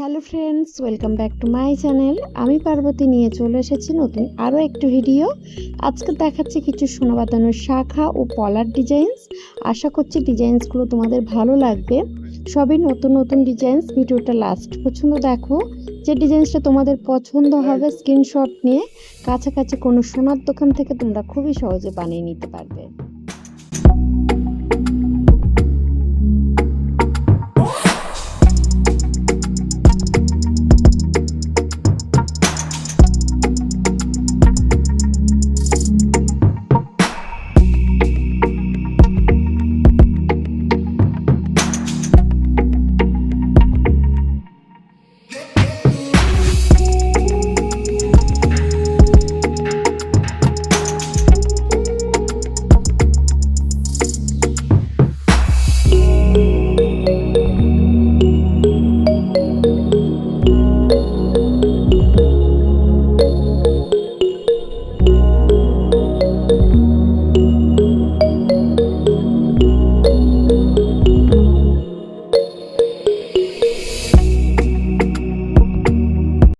Hello friends, welcome back to my channel. আমি পার্বতী নিয়ে চলে এসেছি নতুন আরও একটি ভিডিও। আজকে দেখাচ্ছি কিছু সোনাবাদানোর শাখা ও পলার ডিজাইনস। আশা করছি ডিজাইনসগুলো তোমাদের ভালো লাগবে। সবই নতুন নতুন ডিজাইনস, ভিডিওটা লাস্ট পছন্দ দেখো। যে ডিজাইনসটা তোমাদের পছন্দ হবে স্ক্রিনশট নিয়ে কাছাকাছি কোনো সোনার দোকান থেকে তোমরা খুবই সহজে বানিয়ে নিতে পারবে।